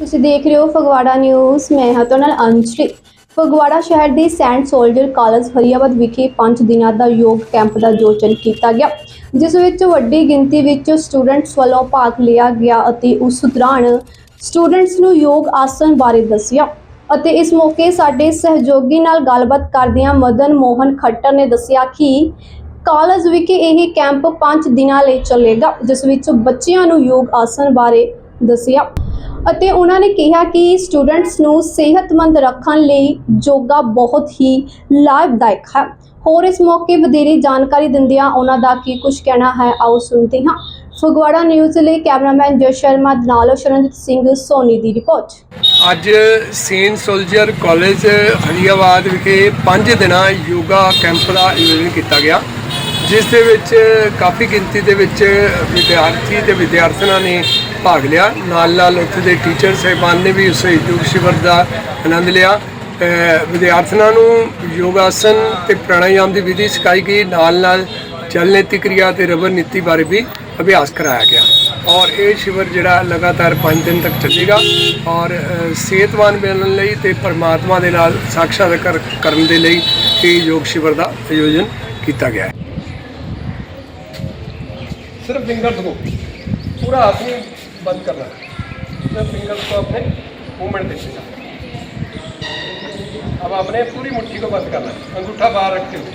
ਤੁਸੀਂ ਦੇਖ ਰਹੇ ਹੋ ਫਗਵਾੜਾ ਨਿਊਜ਼। ਮੈਂ ਹਾਂ ਤੁਹਾਡੇ ਨਾਲ ਅੰਸ਼ਲੀ ਫਗਵਾੜਾ ਸ਼ਹਿਰ ਦੇ ਸੈਂਟ ਸੋਲਜਰ ਕਾਲਜ ਹਰੀਆਬਾਦ ਵਿਖੇ 5 ਦਿਨਾਂ ਦਾ ਯੋਗ ਕੈਂਪ ਦਾ ਆਯੋਜਨ ਕੀਤਾ ਗਿਆ, ਜਿਸ ਵਿੱਚ ਵੱਡੀ ਗਿਣਤੀ ਵਿੱਚ ਸਟੂਡੈਂਟਸ ਵੱਲੋਂ ਭਾਗ ਲਿਆ ਗਿਆ ਅਤੇ ਉਸ ਦੌਰਾਨ ਸਟੂਡੈਂਟਸ ਨੂੰ ਯੋਗ ਆਸਨ ਬਾਰੇ ਦੱਸਿਆ ਅਤੇ ਇਸ ਮੌਕੇ ਸਾਡੇ ਸਹਿਯੋਗੀ ਨਾਲ ਗੱਲਬਾਤ ਕਰਦਿਆਂ ਮਦਨ ਮੋਹਨ ਖੱਟਰ ਨੇ ਦੱਸਿਆ ਕਿ ਕਾਲਜ ਵਿਖੇ ਇਹ ਕੈਂਪ 5 ਦਿਨਾਂ ਲਈ ਚੱਲੇਗਾ, ਜਿਸ ਵਿੱਚ ਬੱਚਿਆਂ ਨੂੰ ਯੋਗ ਆਸਨ ਬਾਰੇ ਦੱਸਿਆ। ਅਤੇ ਉਹਨਾਂ ਨੇ ਕਿਹਾ ਕਿ ਸਟੂਡੈਂਟਸ ਨੂੰ ਸਿਹਤਮੰਦ ਰੱਖਣ ਲਈ ਯੋਗਾ ਬਹੁਤ ਹੀ ਲਾਭਦਾਇਕ ਹੈ। ਹੋਰ ਇਸ ਮੌਕੇ ਵਧੇਰੇ ਜਾਣਕਾਰੀ ਦਿੰਦਿਆਂ ਉਹਨਾਂ ਦਾ ਕੀ ਕੁਝ ਕਹਿਣਾ ਹੈ, ਆਓ ਸੁਣਦੇ ਹਾਂ। ਫਗਵਾੜਾ ਨਿਊਜ਼ ਲਈ ਕੈਮਰਾਮੈਨ ਜੈ ਸ਼ਰਮਾ ਦੇ ਸ਼ਰਨਜੀਤ ਸਿੰਘ ਸੋਨੀ ਦੀ ਰਿਪੋਰਟ। ਅੱਜ ਸੇਨ ਸੋਲਜਰ ਕਾਲਜ ਹਰੀਆਬਾਦ ਵਿਖੇ 5 ਦਿਨਾਂ ਯੋਗਾ ਕੈਂਪ ਦਾ ਆਯੋਜਨ ਕੀਤਾ ਗਿਆ। ਜਿਸ ਦੇ ਵਿੱਚ ਕਾਫੀ ਗਿਣਤੀ ਦੇ ਵਿੱਚ ਵਿਦਿਆਰਥੀ ਤੇ ਵਿਦਿਆਰਥਣਾਂ ਨੇ ਭਾਗ ਲਿਆ। ਨਾਲ ਨਾਲ ਉੱਥੇ ਦੇ ਟੀਚਰ ਸਹਿਬਾਨ ਨੇ ਵੀ ਉਸ ਯੋਗ ਸ਼ਿਵਰ ਦਾ ਆਨੰਦ ਲਿਆ। ਵਿਦਿਆਰਥਣਾਂ ਨੂੰ ਯੋਗਾਸਨ ਤੇ ਪ੍ਰਾਣਾਯਾਮ ਦੀ ਵਿਧੀ ਸਿਖਾਈ ਗਈ। ਨਾਲ ਨਾਲ ਚਲ ਨੀਤੀ ਕਿਰਿਆ ਤੇ ਰਬਰ ਨੀਤੀ ਬਾਰੇ ਵੀ ਅਭਿਆਸ ਕਰਾਇਆ ਗਿਆ। ਔਰ ਇਹ ਸ਼ਿਵਰ ਜਿਹੜਾ ਲਗਾਤਾਰ 5 ਦਿਨ ਤੱਕ ਚੱਲੇਗਾ। ਔਰ ਅ, ਸਿਹਤਵਾਨ ਬਣਨ ਲਈ ਤੇ ਪਰਮਾਤਮਾ ਦੇ ਨਾਲ ਸਾਖਸ਼ਾਤਕਾਰ ਕਰਨ ਦੇ ਲਈ ਇਹ ਯੋਗ ਸ਼ਿਵਰ ਦਾ ਆਯੋਜਨ ਕੀਤਾ ਗਿਆ ਹੈ। सिर्फ़ फिंगर्स को। पूरा हाथ नहीं बंद करना। सिर्फ़ फिंगर्स को अपने मूवमेंट देखते जाओ अब आपने पूरी मुट्ठी को बंद करना है। अंगूठा बाहर रखते हुए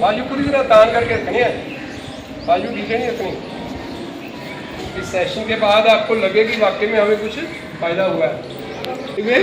बाजू पूरी तरह तान करके रखनी है। बाजू नीचे नहीं रखनी। इस सेशन के बाद आपको लगे कि वाकई में हमें कुछ फ़ायदा हुआ है। ठीक है?